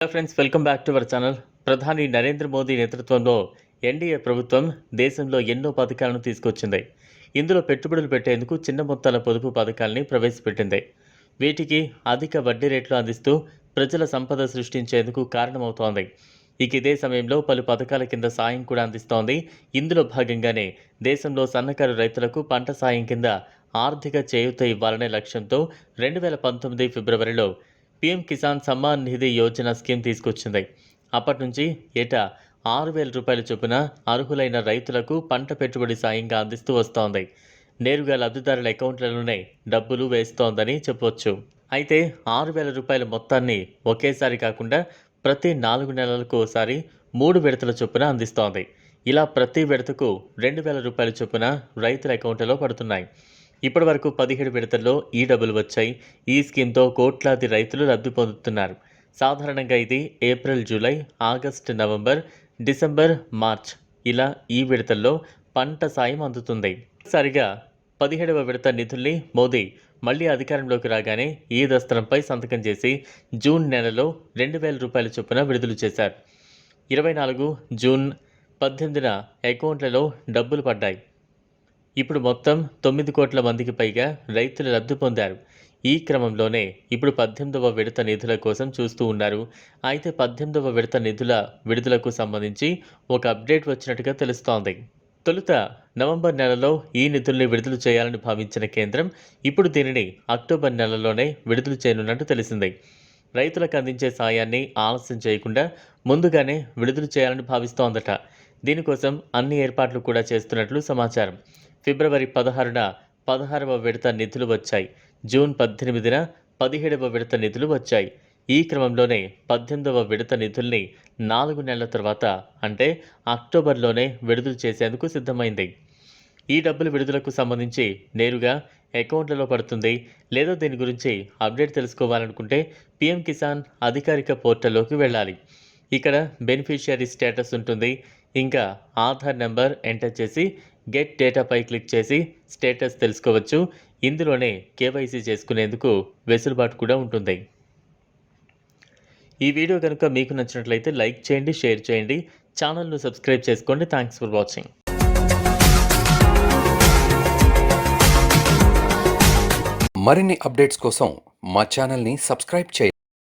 Hello friends welcome back to our channel ప్రధాని నరేంద్ర మోదీ నేతృత్వంలో NDA ప్రభుత్వం దేశంలో ఎన్నో పథకాలను తీసుకొచ్చింది. ఇందులో పెట్టుబడులు పెట్టేందుకు చిన్న మొత్తాల పొదుపు పథకాల్ని ప్రవేశపెట్టింది. వీటికి అధిక వడ్డీ రేట్లు అందిస్తూ ప్రజల సంపద సృష్టించేందుకు కారణమవుతోంది. ఇక ఇదే సమయంలో పలు పథకాల కింద సాయం కూడా అందిస్తోంది. ఇందులో భాగంగానే దేశంలో సన్నకారు రైతులకు పంట సాయం కింద ఆర్థిక చేయూత ఇవ్వాలనే లక్ష్యంతో రెండు వేల పంతొమ్మిది ఫిబ్రవరిలో పీఎం కిసాన్ సమ్మాన్ నిధి యోజన స్కీమ్ తీసుకొచ్చింది. అప్పటి నుంచి ఏటా ఆరు వేల రూపాయల చొప్పున అర్హులైన రైతులకు పంట పెట్టుబడి సాయంగా అందిస్తూ వస్తోంది. నేరుగా లబ్ధిదారుల అకౌంట్లలోనే డబ్బులు వేస్తోందని చెప్పవచ్చు అయితే ఆరు వేల రూపాయల మొత్తాన్ని ఒకేసారి కాకుండా ప్రతి నాలుగు నెలలకు ఒకసారి మూడు విడతల చొప్పున అందిస్తోంది. ఇలా ప్రతి విడతకు రెండు వేల రూపాయల చొప్పున రైతుల అకౌంట్లలో పడుతున్నాయి. ఇప్పటి వరకు పదిహేడు విడతల్లో ఈ డబ్బులు వచ్చాయి. ఈ స్కీమ్తో కోట్లాది రైతులు లబ్ధి పొందుతున్నారు. సాధారణంగా ఇది April July August November December March. ఇలా ఈ విడతల్లో పంట సాయం అందుతుంది. సరిగా పదిహేడవ విడత నిధుల్ని మోదీ మళ్ళీ అధికారంలోకి రాగానే ఈ దస్త్రంపై సంతకం చేసి జూన్ నెలలో రెండు వేల రూపాయల చొప్పున విడుదల చేశారు. ఇరవై నాలుగు జూన్ పద్దెనిమిదిన అకౌంట్లలో డబ్బులు పడ్డాయి. ఇప్పుడు మొత్తం తొమ్మిది కోట్ల మందికి పైగా రైతులు లబ్ధి పొందారు. ఈ క్రమంలోనే ఇప్పుడు పద్దెనిమిదవ విడత నిధుల కోసం చూస్తూ ఉన్నారు. అయితే పద్దెనిమిదవ విడత నిధుల విడుదలకు సంబంధించి ఒక అప్డేట్ వచ్చినట్టుగా తెలుస్తోంది. తొలుత నవంబర్ నెలలో ఈ నిధుల్ని విడుదల చేయాలని భావించిన కేంద్రం ఇప్పుడు దీనిని అక్టోబర్ నెలలోనే విడుదల చేయనున్నట్టు తెలిసింది. రైతులకు అందించే సాయాన్ని ఆలస్యం చేయకుండా ముందుగానే విడుదల చేయాలని భావిస్తోందట. దీనికోసం అన్ని ఏర్పాట్లు కూడా చేస్తున్నట్లు సమాచారం. ఫిబ్రవరి పదహారున పదహారవ విడత నిధులు వచ్చాయి. జూన్ పద్దెనిమిదిన పదిహేడవ విడత నిధులు వచ్చాయి. ఈ క్రమంలోనే పద్దెనిమిదవ విడత నిధుల్ని నాలుగు నెలల తర్వాత అంటే అక్టోబర్లోనే విడుదల చేసేందుకు సిద్ధమైంది. ఈ డబ్బుల విడుదలకు సంబంధించి నేరుగా అకౌంట్లలో పడుతుంది. లేదా దీని గురించి అప్డేట్ తెలుసుకోవాలనుకుంటే పిఎం కిసాన్ అధికారిక పోర్టల్లోకి వెళ్ళాలి. ఇక్కడ బెనిఫిషియరీ స్టేటస్ ఉంటుంది. ఇంకా ఆధార్ నెంబర్ ఎంటర్ చేసి గెట్ డేటాపై క్లిక్ చేసి స్టేటస్ తెలుసుకోవచ్చు. ఇందులోనే కేవైసీ చేసుకునేందుకు వెసులుబాటు కూడా ఉంటుంది. ఈ వీడియో కనుక మీకు నచ్చినట్లయితే లైక్ చేయండి షేర్ చేయండి. ఛానల్ను సబ్స్క్రైబ్ చేసుకోండి. Thanks for watching. మరిన్ని అప్డేట్స్ కోసం మా ఛానల్ని సబ్స్క్రైబ్ చేయండి.